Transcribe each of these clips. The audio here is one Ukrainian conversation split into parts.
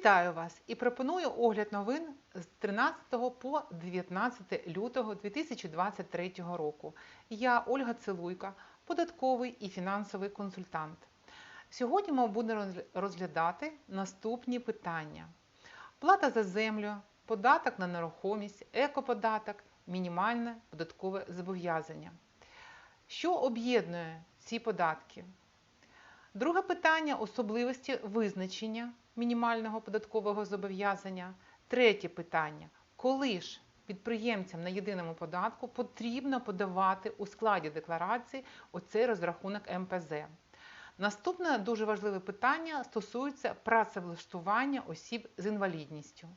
Вітаю вас і пропоную огляд новин з 13 по 19 лютого 2023 року. Я Ольга Целуйка, податковий і фінансовий консультант. Сьогодні ми будемо розглядати наступні питання: плата за землю, податок на нерухомість, екоподаток, мінімальне податкове зобов'язання. Що об'єднує ці податки? Друге питання особливості визначення мінімального податкового зобов'язання. Третє питання: коли ж підприємцям на єдиному податку потрібно подавати у складі декларації оцей розрахунок МПЗ. Наступне дуже важливе питання стосується працевлаштування осіб з інвалідністю.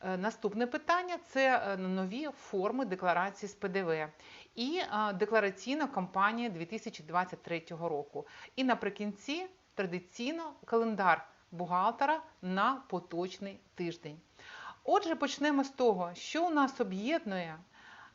Е, Наступне питання це е, нові форми декларації з ПДВ і е, деклараційна кампанія 2023 року. І наприкінці традиційно календар бухгалтера на поточний тиждень. Отже, почнемо з того, що у нас об'єднує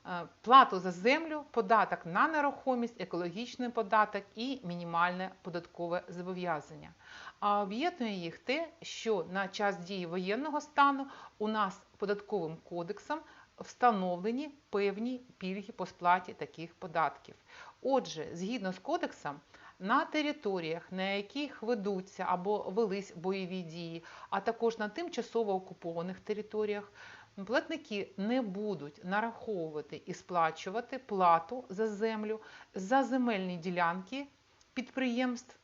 е, плату за землю, податок на нерухомість, екологічний податок і мінімальне податкове зобов'язання. А об'єднує їх те, що на час дії воєнного стану у нас податковим кодексом встановлені певні пільги по сплаті таких податків. Отже, згідно з кодексом, на територіях, на яких ведуться або велись бойові дії, а також на тимчасово окупованих територіях, платники не будуть нараховувати і сплачувати плату за землю за земельні ділянки підприємств,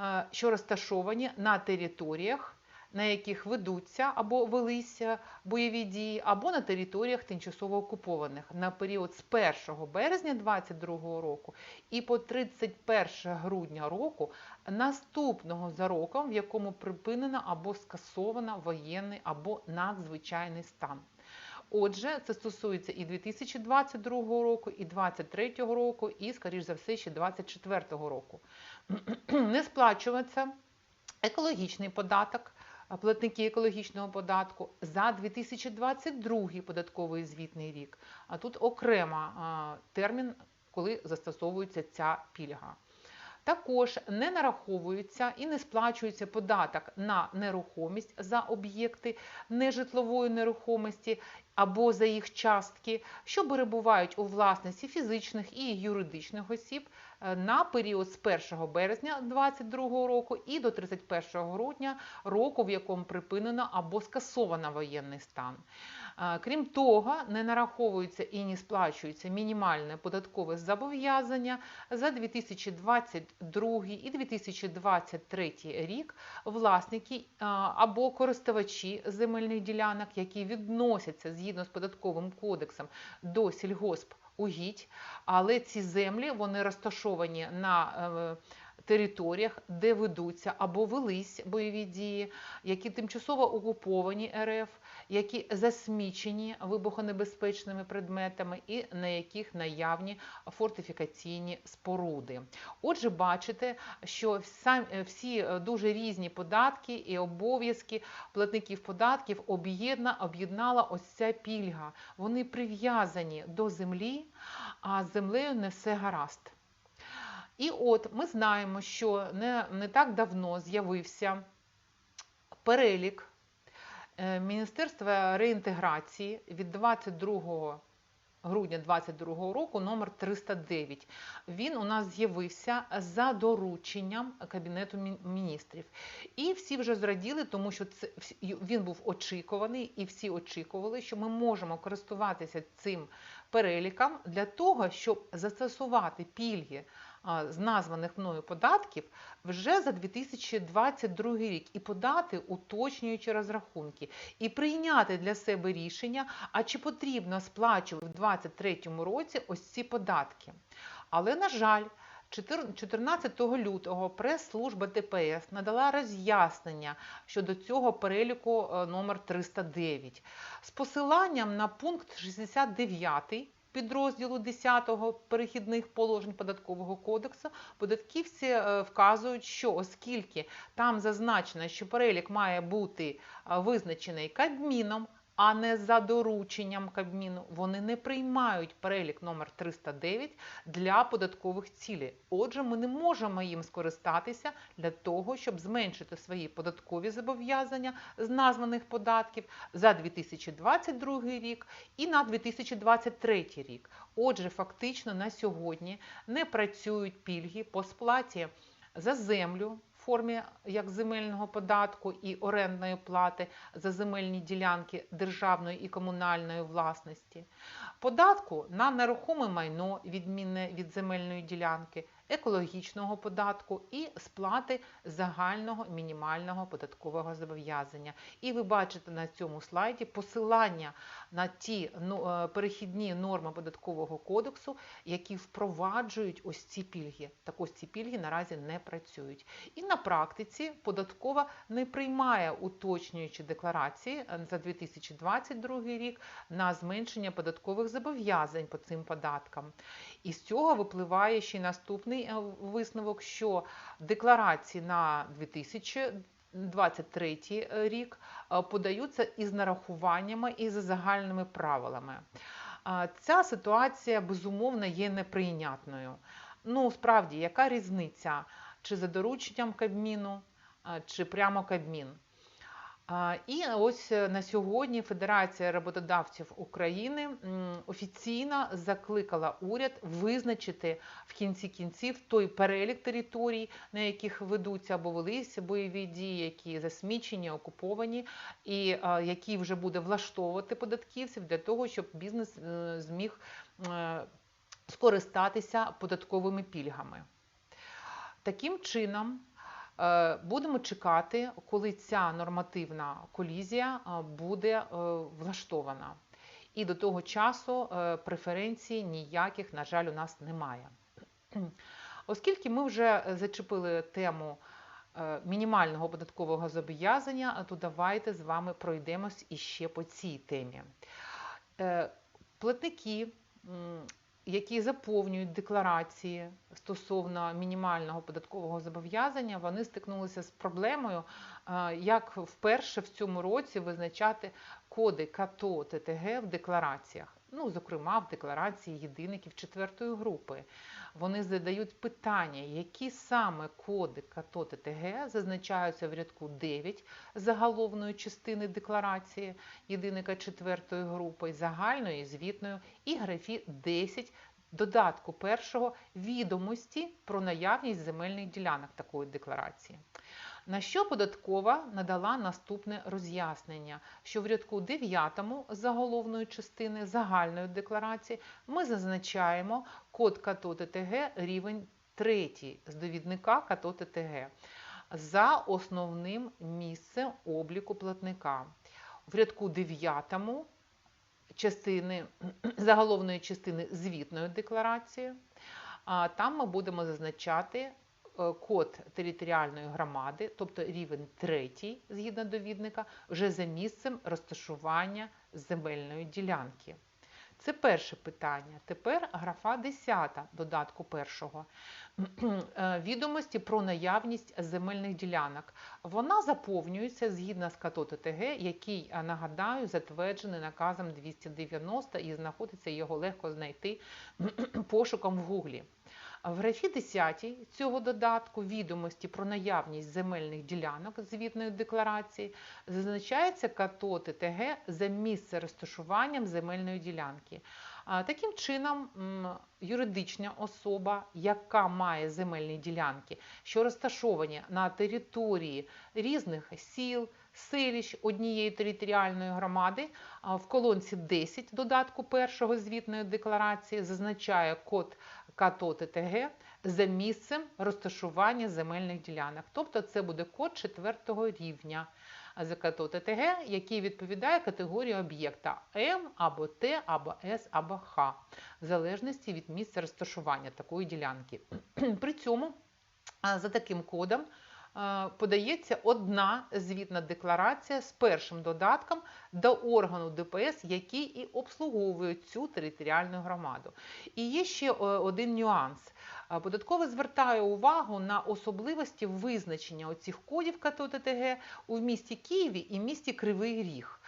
е, що розташовані на територіях, на яких ведуться або велися бойові дії, або на територіях тимчасово окупованих на період з 1 березня 2022 року і по 31 грудня року наступного за роком, в якому припинено або скасовано воєнний або надзвичайний стан. Отже, це стосується і 2022 року, і 2023 року, і, скоріш за все, ще 2024 року. Не сплачується екологічний податок, платники екологічного податку за 2022 податковий звітний рік. А тут окрема термін, коли застосовується ця пільга. Також не нараховується і не сплачується податок на нерухомість за об'єкти нежитлової нерухомості або за їх частки, що перебувають у власності фізичних і юридичних осіб е, на період з 1 березня 2022 року і до 31 грудня року, в якому припинено або скасовано воєнний стан. Е, Крім того, не нараховується і не сплачується мінімальне податкове зобов'язання за 2022 і 2023 рік власники е, або користувачі земельних ділянок, які відносяться згідно з податковим кодексом до сільгосп угідь, але ці землі вони розташовані на е, територіях, де ведуться або велись бойові дії, які тимчасово окуповані РФ, які засмічені вибухонебезпечними предметами і на яких наявні фортифікаційні споруди. Отже, бачите, що е, всі е, дуже різні податки і обов'язки платників податків об'єдна, об'єднала ось ця пільга. Вони прив'язані до землі, а з землею не все гаразд. І от ми знаємо, що не, не так давно з'явився перелік Міністерства реінтеграції від 22 грудня 2022 року номер 309. Він у нас з'явився за дорученням Кабінету міністрів. І всі вже зраділи, тому що це він був очікуваний, і всі очікували, що ми можемо користуватися цим переліком для того, щоб застосувати пільги з названих мною податків вже за 2022 рік. І подати уточнюючі розрахунки, і прийняти для себе рішення, а чи потрібно сплачувати в 2023 році ось ці податки. Але, на жаль, 14 14 лютого прес-служба ДПС надала роз'яснення щодо цього переліку е, номер 309 з посиланням на пункт 69 підрозділу 10 перехідних положень податкового кодексу. Податківці е, вказують, що оскільки там зазначено, що перелік має бути е, визначений Кабміном, а не за дорученням Кабміну, вони не приймають перелік номер 309 для податкових цілей. Отже, ми не можемо їм скористатися для того, щоб зменшити свої податкові зобов'язання з названих податків за 2022 рік і на 2023 рік. Отже, фактично на сьогодні не працюють пільги по сплаті за землю формі як земельного податку і орендної плати за земельні ділянки державної і комунальної власності, податку на нерухоме майно, відмінне від земельної ділянки, екологічного податку і сплати загального мінімального податкового зобов'язання. І ви бачите на цьому слайді посилання на ті ну, е, перехідні норми податкового кодексу, які впроваджують ось ці пільги. Так ось ці пільги наразі не працюють. І на практиці податкова не приймає уточнюючі декларації е, за 2022 рік на зменшення податкових зобов'язань по цим податкам. І з цього випливає ще наступний е, висновок, що декларації на 2023 рік е, подаються із нарахуваннями і за загальними правилами. Ця ситуація безумовно є неприйнятною. Ну, справді, яка різниця? Чи за дорученням Кабміну, чи прямо Кабмін? І ось е, на сьогодні Федерація роботодавців України офіційно закликала уряд визначити в кінці кінців той перелік територій, на яких ведуться або велися бойові дії, які засмічені, окуповані, і які вже буде влаштовувати податківців для того, щоб бізнес е, зміг е, скористатися податковими пільгами. Таким чином, будемо чекати, коли ця нормативна колізія е, буде е, влаштована. І до того часу е, преференцій ніяких, на жаль, у нас немає. Оскільки ми вже зачепили тему е, мінімального податкового зобов'язання, то давайте з вами пройдемось іще по цій темі. Е, Платники, які заповнюють декларації стосовно мінімального податкового зобов'язання, вони стикнулися з проблемою, е, як вперше в цьому році визначати коди КАТО ТТГ в деклараціях. Ну, зокрема, в декларації єдиників четвертої групи. Вони задають питання, які саме коди КАТО ТТГ зазначаються в рядку 9 заголовної частини декларації єдиника четвертої групи, загальної, звітної і графі 10 додатку першого відомості про наявність земельних ділянок такої декларації. На що податкова надала наступне роз'яснення, що в рядку 9 заголовної частини загальної декларації ми зазначаємо код КАТО ТТГ рівень 3 з довідника КАТО ТТГ за основним місцем обліку платника. В рядку 9 частини заголовної частини звітної декларації. Там ми будемо зазначати код територіальної громади, тобто рівень третій, згідно довідника, вже за місцем розташування земельної ділянки. Це перше питання. Тепер графа 10 додатку першого. Е, Відомості про наявність земельних ділянок. Вона заповнюється згідно з КАТО ТТГ, який, е, нагадаю, затверджений наказом 290 і знаходиться його легко знайти пошуком в Гуглі. В графі 10 цього додатку відомості про наявність земельних ділянок звітної декларації зазначається КАТО ТТГ за місце розташуванням земельної ділянки. Таким чином, юридична особа, яка має земельні ділянки, що розташовані на території різних сіл, селищ однієї територіальної громади, в колонці 10 додатку першого звітної декларації зазначає код КАТО ТТГ за місцем розташування земельних ділянок. Тобто це буде код четвертого рівня за КАТО ТТГ, який відповідає категорії об'єкта М або Т, або С, або Х, в залежності від місця розташування такої ділянки. При цьому за таким кодом подається одна звітна декларація з першим додатком до органу ДПС, який і обслуговує цю територіальну громаду. І є ще е, один нюанс. Податкове звертає увагу на особливості визначення оцих кодів КТО ТТГ у місті Києві і місті Кривий Ріг.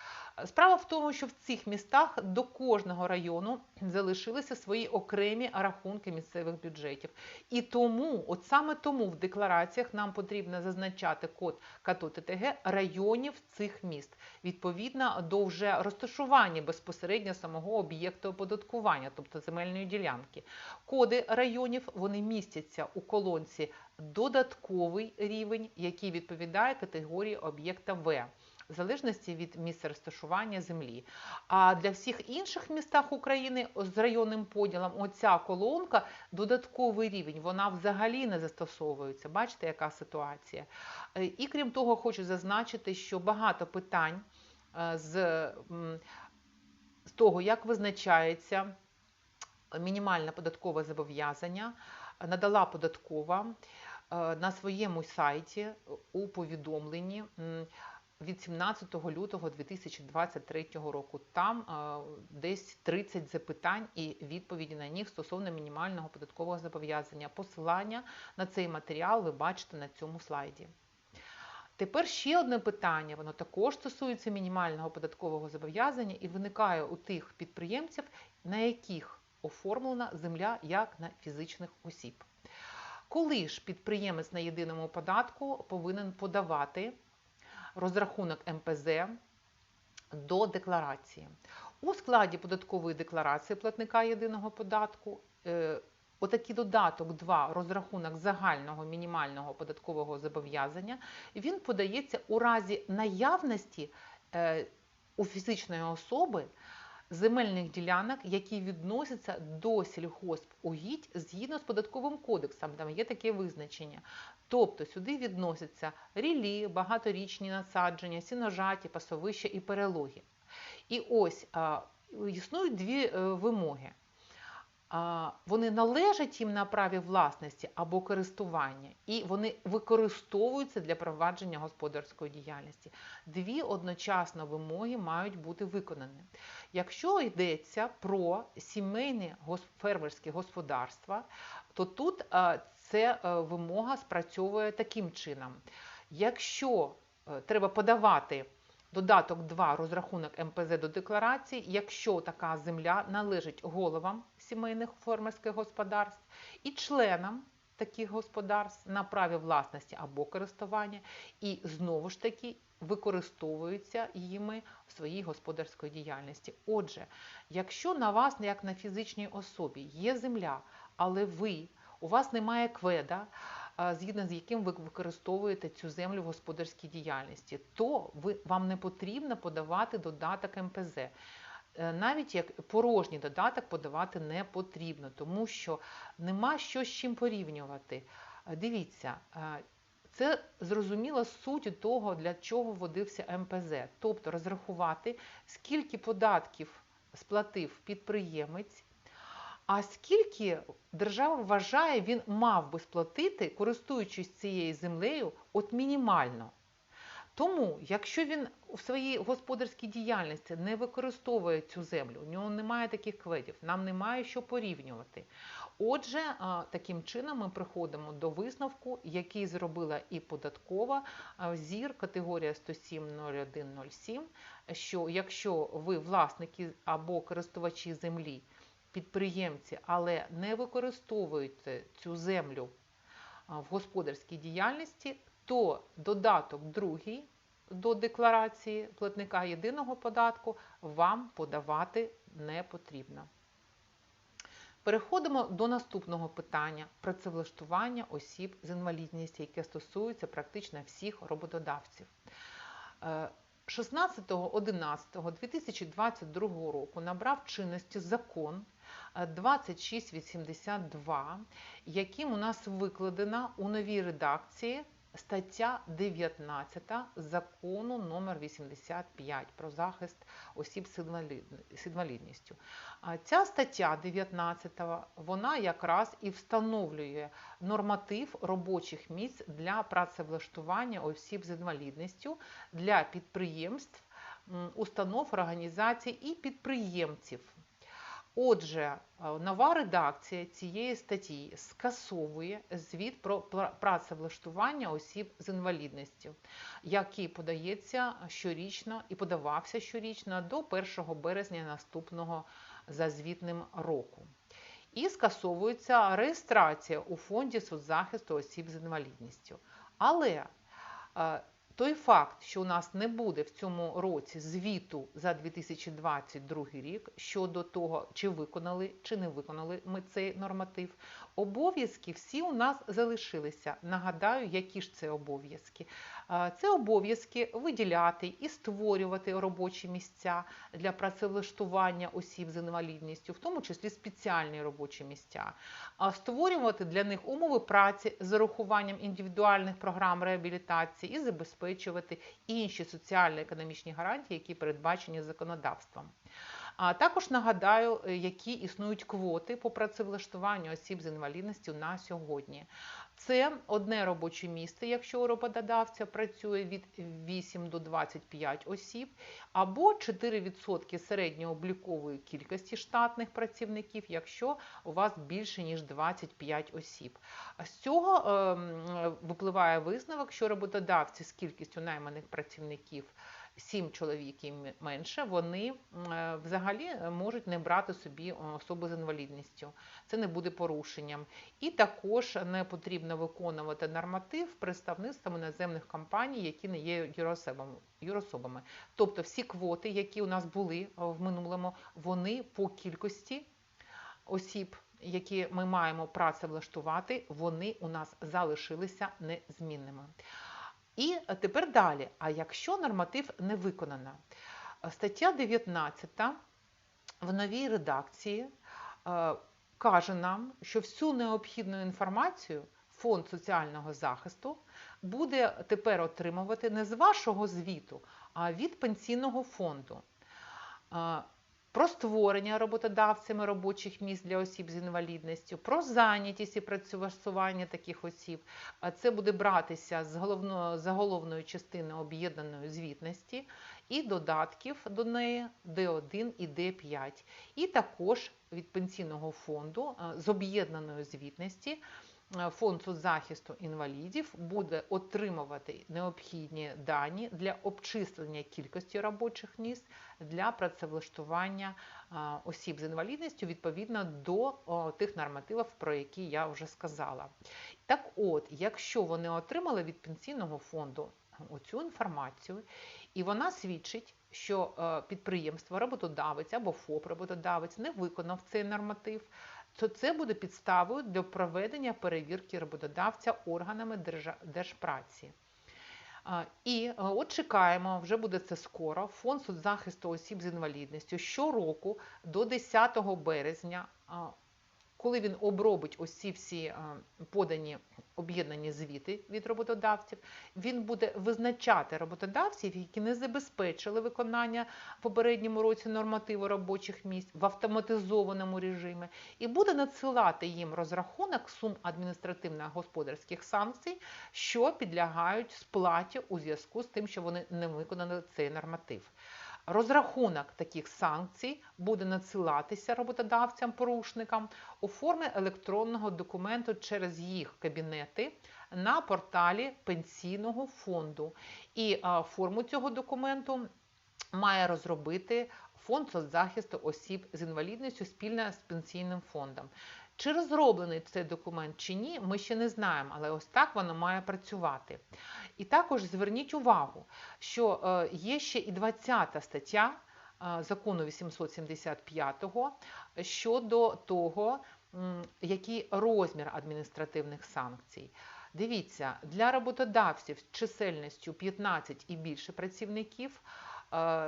Справа в тому, що в цих містах до кожного району залишилися свої окремі рахунки місцевих бюджетів. І тому, от саме тому в деклараціях нам потрібно зазначати код КАТО ТТГ районів цих міст, відповідно до вже розташування безпосередньо самого об'єкту оподаткування, тобто земельної ділянки. Коди районів вони містяться у колонці додатковий рівень, який відповідає категорії об'єкта В. В залежності від місця розташування землі. А для всіх інших містах України з районним поділом оця колонка додатковий рівень, вона взагалі не застосовується. Бачите, яка ситуація? Е, І крім того, хочу зазначити, що багато питань е, з, того, як визначається мінімальне податкове зобов'язання, надала податкова е, на своєму сайті у повідомленні. Від 17 лютого 2023 року. Там е, десь 30 запитань і відповіді на них стосовно мінімального податкового зобов'язання. Посилання на цей матеріал ви бачите на цьому слайді. Тепер ще одне питання, воно також стосується мінімального податкового зобов'язання і виникає у тих підприємців, на яких оформлена земля як на фізичних осіб. Коли ж підприємець на єдиному податку повинен подавати розрахунок МПЗ до декларації. У складі податкової декларації платника єдиного податку е, отакий додаток 2 розрахунок загального мінімального податкового зобов'язання, він подається у разі наявності е, у фізичної особи земельних ділянок, які відносяться до сільгоспугідь згідно з податковим кодексом, там є таке визначення. Тобто сюди відносяться рілі, багаторічні насадження, сіножаті, пасовища і перелоги. І ось існують дві е, вимоги. Вони належать їм на праві власності або користування, і вони використовуються для провадження господарської діяльності. Дві одночасно вимоги мають бути виконані. Якщо йдеться про сімейне гос- фермерське господарства, то тут ця е, вимога спрацьовує таким чином. Якщо е, треба подавати додаток 2 розрахунок МПЗ до декларації, якщо така земля належить головам сімейних фермерських господарств і членам таких господарств на праві власності або користування, і знову ж таки використовуються їми в своїй господарській діяльності. Отже, якщо на вас, як на фізичній особі, є земля, але ви, у вас немає кведа, згідно з яким ви використовуєте цю землю в господарській діяльності, то ви, вам не потрібно подавати додаток МПЗ. Е, Навіть як порожній додаток подавати не потрібно, тому що нема що з чим порівнювати. Е, Дивіться, е, це зрозуміла суть того, для чого вводився МПЗ, тобто розрахувати, скільки податків сплатив підприємець, а скільки держава вважає, він мав би сплатити, користуючись цією землею, от мінімально. Тому, якщо він у своїй господарській діяльності не використовує цю землю, у нього немає таких кведів, нам немає що порівнювати. Отже, таким чином ми приходимо до висновку, який зробила і податкова зір категорія 107.01.07, що якщо ви власники або користувачі землі, підприємці, але не використовуєте цю землю в господарській діяльності, то додаток другий до декларації платника єдиного податку вам подавати не потрібно. Переходимо до наступного питання працевлаштування осіб з інвалідністю, яке стосується практично всіх роботодавців. Е, 16.11.2022 року набрав чинності закон е, 2682, яким у нас викладена у новій редакції стаття 19 закону номер 85 про захист осіб з інвалідністю. Ця стаття 19 вона якраз і встановлює норматив робочих місць для працевлаштування осіб з інвалідністю для підприємств, установ, організацій і підприємців. Отже, е, нова редакція цієї статті скасовує звіт про працевлаштування осіб з інвалідністю, який подається щорічно і подавався щорічно до 1 березня наступного за звітним року. І скасовується реєстрація у фонді соцзахисту осіб з інвалідністю. Але е, той факт, що у нас не буде в цьому році звіту за 2022 рік щодо того, чи виконали, чи не виконали ми цей норматив, обов'язки всі у нас залишилися. Нагадаю, які ж це обов'язки. Це обов'язки виділяти і створювати робочі місця для працевлаштування осіб з інвалідністю, в тому числі спеціальні робочі місця, створювати для них умови праці з урахуванням індивідуальних програм реабілітації і забезпечувати інші соціально-економічні гарантії, які передбачені законодавством. А також нагадаю, е, які існують квоти по працевлаштуванню осіб з інвалідністю на сьогодні. Це одне робоче місце, якщо у роботодавця працює від 8 до 25 осіб, або 4% середньооблікової кількості штатних працівників, якщо у вас більше ніж 25 осіб. З цього ем, випливає висновок, що роботодавці з кількістю найманих працівників 7 чоловік і менше, вони е, взагалі можуть не брати собі е, особи з інвалідністю. Це не буде порушенням. І також не потрібно виконувати норматив представництвом іноземних компаній, які не є юрособами. юрособами. Тобто всі квоти, які у нас були е, в минулому, вони по кількості осіб, які ми маємо працевлаштувати, вони у нас залишилися незмінними. І тепер далі. А якщо норматив не виконано? Стаття 19 в новій редакції е, каже нам, що всю необхідну інформацію Фонд соціального захисту буде тепер отримувати не з вашого звіту, а від пенсійного фонду. Про створення роботодавцями робочих місць для осіб з інвалідністю, про зайнятість і працевлаштування таких осіб. Це буде братися з головного заголовної частини об'єднаної звітності і додатків до неї D1 і D5. І також від пенсійного фонду е, з об'єднаної звітності фонд соцзахисту інвалідів буде отримувати необхідні дані для обчислення кількості робочих місць для працевлаштування е, осіб з інвалідністю відповідно до тих нормативів, про які я вже сказала. Так от, якщо вони отримали від пенсійного фонду оцю інформацію, і вона свідчить, що е, підприємство, роботодавець або ФОП роботодавець не виконав цей норматив, то це буде підставою для проведення перевірки роботодавця органами держпраці. І е, от чекаємо, вже буде це скоро. Фонд соцзахисту осіб з інвалідністю щороку до 10 березня, коли він обробить ці всі е, подані об'єднані звіти від роботодавців, він буде визначати роботодавців, які не забезпечили виконання в попередньому році нормативу робочих місць в автоматизованому режимі, і буде надсилати їм розрахунок сум адміністративно-господарських санкцій, що підлягають сплаті у зв'язку з тим, що вони не виконали цей норматив. Розрахунок таких санкцій буде надсилатися роботодавцям-порушникам у формі електронного документу через їх кабінети на порталі пенсійного фонду. І форму цього документу має розробити фонд соцзахисту осіб з інвалідністю спільно з пенсійним фондом. Чи розроблений цей документ чи ні, ми ще не знаємо, але ось так воно має працювати. І також зверніть увагу, що е, є ще і 20 стаття е, закону 875 щодо того, який розмір адміністративних санкцій. Дивіться, для роботодавців з чисельністю 15 і більше працівників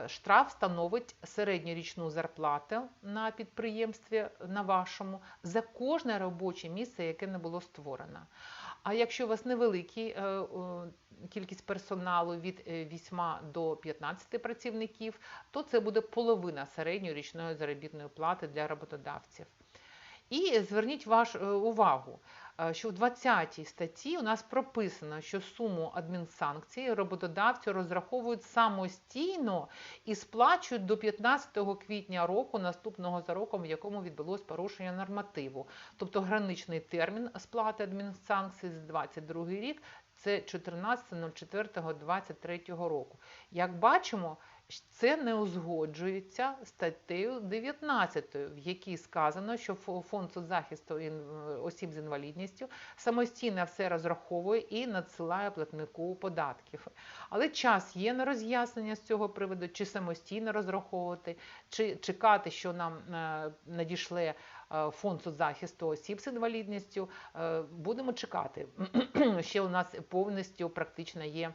штраф становить середньорічну зарплату на підприємстві на вашому за кожне робоче місце, яке не було створено. А якщо у вас невеликий е, кількість персоналу від е, 8 до 15 працівників, то це буде половина середньої річної заробітної плати для роботодавців. І зверніть вашу увагу, е, що в 20 статті у нас прописано, що суму адмінсанкцій роботодавцю розраховують самостійно і сплачують до 15 квітня року наступного за роком, в якому відбулось порушення нормативу. Тобто граничний термін сплати адмінсанкцій з 22 рік це 14.04.23 року. Як бачимо, це не узгоджується статтею 19, в якій сказано, що Фо- фонд соцзахисту осіб з інвалідністю самостійно все розраховує і надсилає платнику податків. Але час є на роз'яснення з цього приводу, чи самостійно розраховувати, чи чекати, що нам е, надішле е, фонд соцзахисту осіб з інвалідністю. Е, Будемо чекати. Ще у нас повністю практично є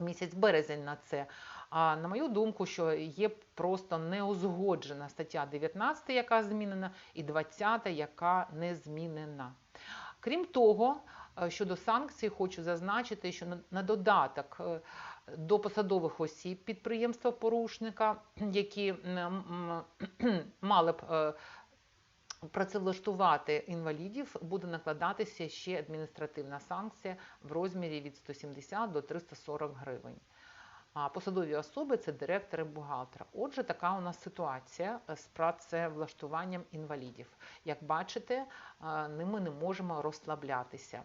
місяць березень на це. А на мою думку, що є просто неузгоджена стаття 19, яка змінена, і 20, яка не змінена. Крім того, е, щодо санкцій, хочу зазначити, що на- додаток е, до посадових осіб підприємства порушника, які мали б е, працевлаштувати інвалідів, буде накладатися ще адміністративна санкція в розмірі від 170 до 340 гривень. А посадові особи це директори бухгалтера. Отже, така у нас ситуація з працевлаштуванням інвалідів. Як бачите, ними не можемо розслаблятися.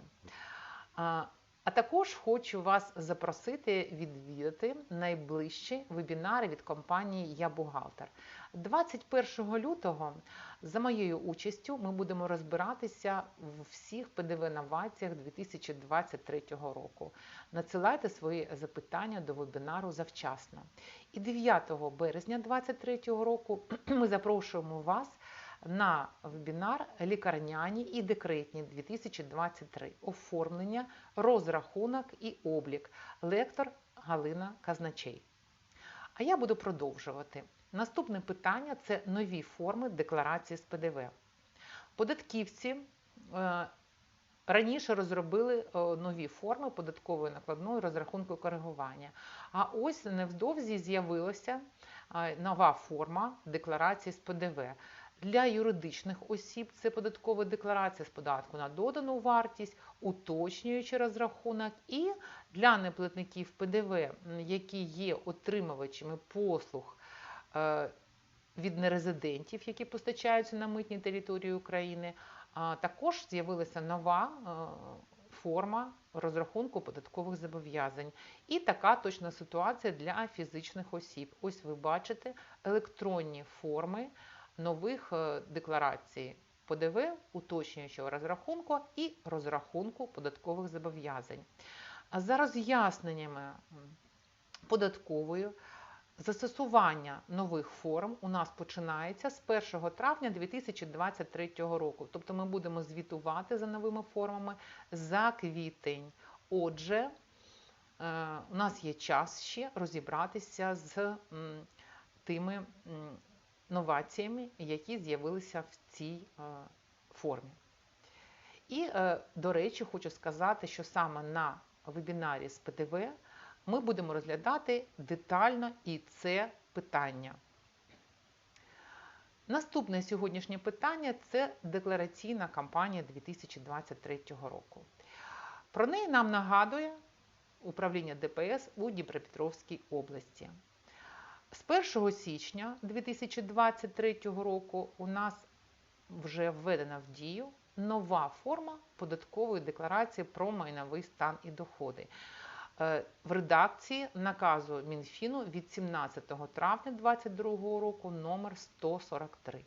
А, А також хочу вас запросити відвідати найближчі вебінари від компанії Я бухгалтер. 21 лютого за моєю участю ми будемо розбиратися в всіх ПДВ новаціях 2023 року. Надсилайте свої запитання до вебінару завчасно. І 9 березня 2023 року ми запрошуємо вас на вебінар Лікарняні і декретні 2023. Оформлення, розрахунок і облік. Лектор Галина Казначей. А я буду продовжувати. Наступне питання це нові форми декларації з ПДВ. Податківці е, раніше розробили е, нові форми податкової накладної розрахунку коригування. А ось невдовзі з'явилася е, нова форма декларації з ПДВ. Для юридичних осіб це податкова декларація з податку на додану вартість, уточнюючи розрахунок, і для неплатників ПДВ, які є отримувачами послуг від нерезидентів, які постачаються на митній території України, також з'явилася нова е, форма розрахунку податкових зобов'язань. І така точна ситуація для фізичних осіб. Ось ви бачите електронні форми нових е, декларацій ПДВ, уточнюючого розрахунку і розрахунку податкових зобов'язань. За роз'ясненнями податковою застосування нових форм у нас починається з 1 травня 2023 року. Тобто ми будемо звітувати за новими формами за квітень. Отже, е, у нас є час ще розібратися з тими новаціями, які з'явилися в цій е, формі. І, е, до речі, хочу сказати, що саме на вебінарі з ПДВ ми будемо розглядати детально і це питання. Наступне сьогоднішнє питання це деклараційна кампанія 2023 року. Про неї нам нагадує управління ДПС у Дніпропетровській області. З 1 січня 2023 року у нас вже введена в дію нова форма податкової декларації про майновий стан і доходи. Е, В редакції наказу Мінфіну від 17 травня 2022 року номер 143.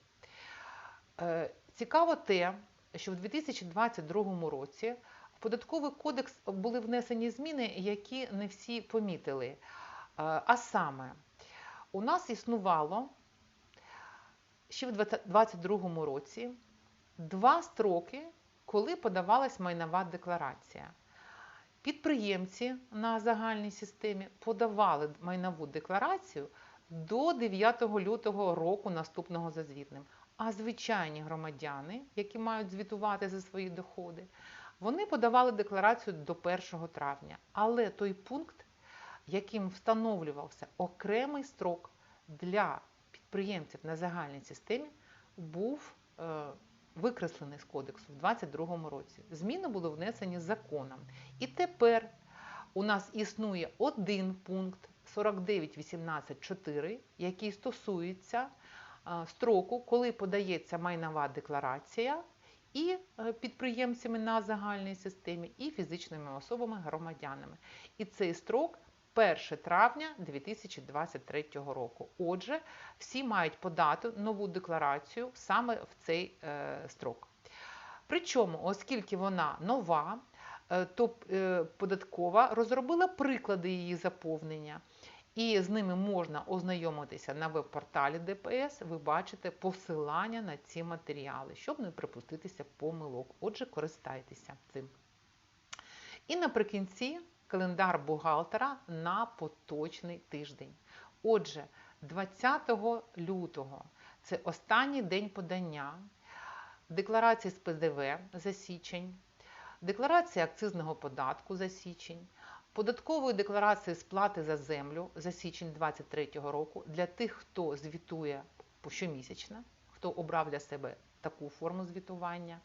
Е, Цікаво те, що в 2022 році в податковий кодекс були внесені зміни, які не всі помітили. Е, А саме, у нас існувало ще в 2022 році два строки, коли подавалась майнова декларація. Підприємці на загальній системі подавали майнову декларацію до 9 лютого року наступного за звітним. А звичайні громадяни, які мають звітувати за свої доходи, вони подавали декларацію до 1 травня. Але той пункт, яким встановлювався окремий строк для підприємців на загальній системі, був е, викреслений з кодексу в 2022 році. Зміни були внесені законом. І тепер у нас існує один пункт 49.18.4, який стосується строку, коли подається майнова декларація і е, підприємцями на загальній системі, і фізичними особами громадянами. І цей строк 1 травня 2023 року. Отже, всі мають подати нову декларацію саме в цей е, строк. Причому, оскільки вона нова, е, то е, податкова розробила приклади її заповнення. І з ними можна ознайомитися на веб-порталі ДПС. Ви бачите посилання на ці матеріали, щоб не припуститися помилок. Отже, користайтеся цим. І наприкінці календар бухгалтера на поточний тиждень. Отже, 20 лютого це останній день подання декларації з ПДВ за січень, декларація акцизного податку за січень, податкової декларації сплати за землю за січень 2023 року для тих, хто звітує щомісячно, хто обрав для себе таку форму звітування,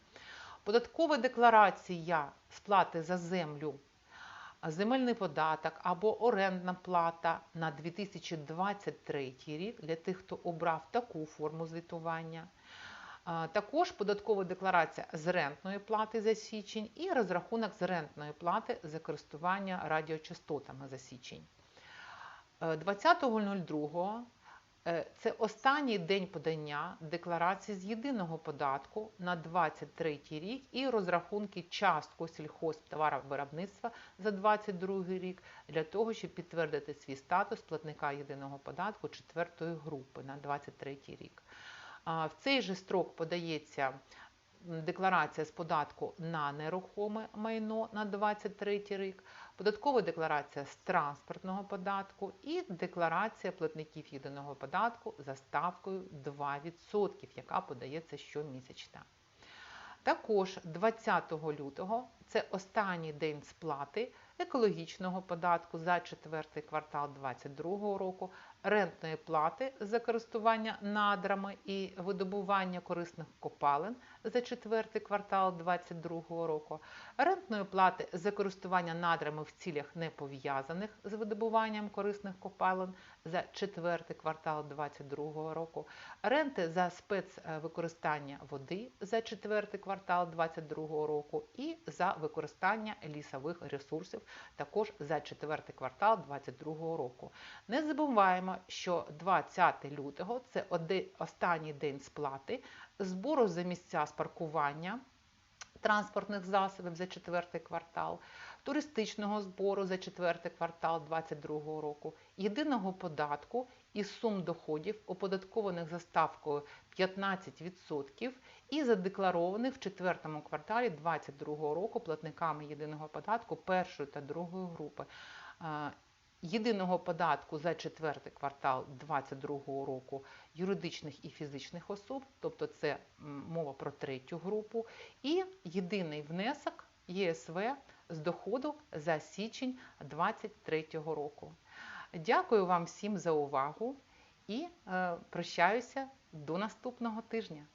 податкова декларація сплати за землю земельний податок або орендна плата на 2023 рік для тих, хто обрав таку форму звітування. Також податкова декларація з рентної плати за січень і розрахунок з рентної плати за користування радіочастотами за січень. 20.02 Е, це останній день подання декларації з єдиного податку на 2023 рік і розрахунки частку сільхозтоваровиробництва за 2022 рік для того, щоб підтвердити свій статус платника єдиного податку четвертої групи на 2023 рік. В цей же строк подається декларація з податку на нерухоме майно на 23 рік, податкова декларація з транспортного податку і декларація платників єдиного податку за ставкою 2%, яка подається щомісячно. Також 20 лютого це останній день сплати екологічного податку за четвертий квартал 2022 року, рентної плати за користування надрами і видобування корисних копалин за четвертий квартал 2022 року, рентної плати за користування надрами в цілях не пов'язаних з видобуванням корисних копалин за четвертий квартал 2022 року, ренти за спецвикористання води за четвертий квартал 2022 року і за використання лісових ресурсів також за четвертий квартал 2022 року. Не забуваємо, що 20 лютого це останній день сплати збору за місця з паркування транспортних засобів за четвертий квартал, туристичного збору за четвертий квартал 2022 року, єдиного податку із сум доходів, оподаткованих за ставкою 15% і задекларованих в четвертому кварталі 2022 року платниками єдиного податку першої та другої групи. Єдиного податку за четвертий квартал 2022 року юридичних і фізичних особ, тобто це мова про третю групу, і єдиний внесок ЄСВ з доходу за січень 2023 року. Дякую вам всім за увагу і е, прощаюся до наступного тижня.